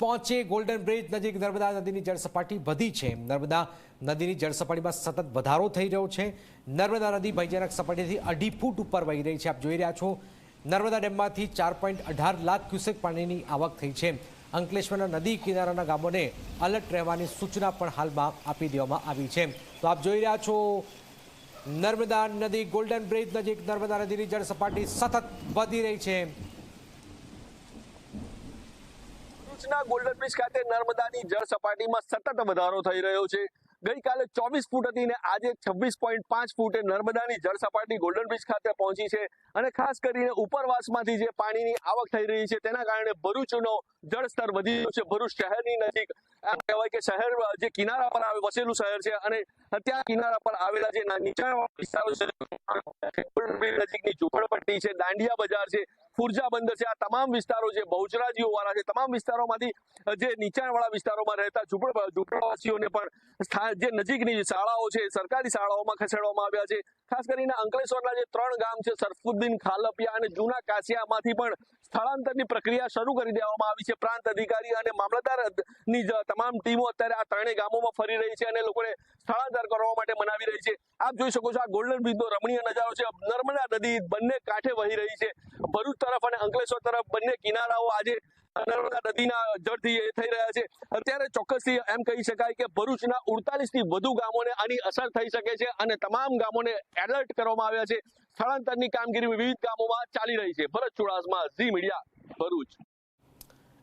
પહોંચે golden bridge નજીક નર્મદા નદીની જળ સપાટી વધી છે. નર્મદા નદીની જળ સપાટીમાં સતત વધારો થઈ રહ્યો છે. નર્મદા નદી ભયજનક સપાટીથી અઢી ફૂટ ઉપર વહી રહી છે. આપ જોઈ રહ્યા છો, નર્મદા ડેમમાંથી ચાર પોઈન્ટ અઢાર લાખ ક્યુસેક પાણીની આવક થઈ છે. અંકલેશ્વરના નદી કિનારાના ગામોને અલર્ટ રહેવાની સૂચના પણ હાલમાં આપી દેવામાં આવી છે. તો આપ જોઈ રહ્યા છો, નર્મદા નદી ગોલ્ડન બ્રિજ નજીક નર્મદા નદીની જળ સપાટી સતત વધી રહી છે. ભરૂચના ગોલ્ડન બ્રિજ ખાતે નર્મદાની જળ સપાટીમાં સતત વધારો થઈ રહ્યો છે. ગઈકાલે ચોવીસ ફૂટ હતી ને આજે છવ્વીસ પોઈન્ટ પાંચ ફૂટે નર્મદાની જળ સપાટી ગોલ્ડન બ્રિજ ખાતે પહોંચી છે અને ખાસ કરીને ઉપરવાસમાંથી જે પાણીની આવક થઈ રહી છે તેના કારણે ભરૂચનો જળ સ્તર વધી રહ્યું છે. ભરૂચ શહેરની નજીક કહેવાય કે શહેર જે કિનારા પર આવે, વસેલું શહેર છે અને ત્યાં કિનારા પર આવેલા જે નીચાણવાળા વિસ્તારો છે નજીકની ઝૂંપડપટ્ટી છે, દાંડિયા બજાર છે ફુરજા બંદર છે. આ તમામ વિસ્તારો જે બહુચરાજીઓ વાળા છે, તમામ વિસ્તારોમાંથી જે નીચાણવાળા વિસ્તારોમાં રહેતા ઝૂંપડ ઝૂંપડવાસીઓને પણ જે નજીકની શાળાઓ છે, સરકારી શાળાઓમાં ખસેડવામાં આવ્યા છે. ખાસ કરીને અંકલેશ્વરના જે ત્રણ ગામ છે, સરફુદ્દીન, ખાલપિયા અને જૂના કાસિયામાંથી પણ સ્થળાંતરની પ્રક્રિયા શરૂ કરી દેવામાં આવી છે. પ્રાંત અધિકારી અને મામલતદારની તમામ ટીમો અત્યારે આ ત્રણેય ગામોમાં ફરી રહી છે અને લોકોને સ્થળાંતર કરવા માટે મનાવી રહી છે. આપ જોઈ શકો છો આ ગોલ્ડન બ્રિજનો રમણીય નજારો છે. નર્મદા નદી બંને કાંઠે વહી રહી છે. ભરૂચ તરફ અને અંકલેશ્વર તરફ બંને કિનારાઓ આજે નર્મદા નદીના જળથી થઈ રહ્યા છે. અત્યારે ચોક્કસથી એમ કહી શકાય કે ભરૂચના ઉડતાલીસથી વધુ ગામોને આની અસર થઈ શકે છે અને તમામ ગામોને એલર્ટ કરવામાં આવ્યા છે. સ્થળાંતરની કામગીરી વિવિધ ગામોમાં ચાલી રહી છે. Bharat Chudasama, Zee Media, Bharuch.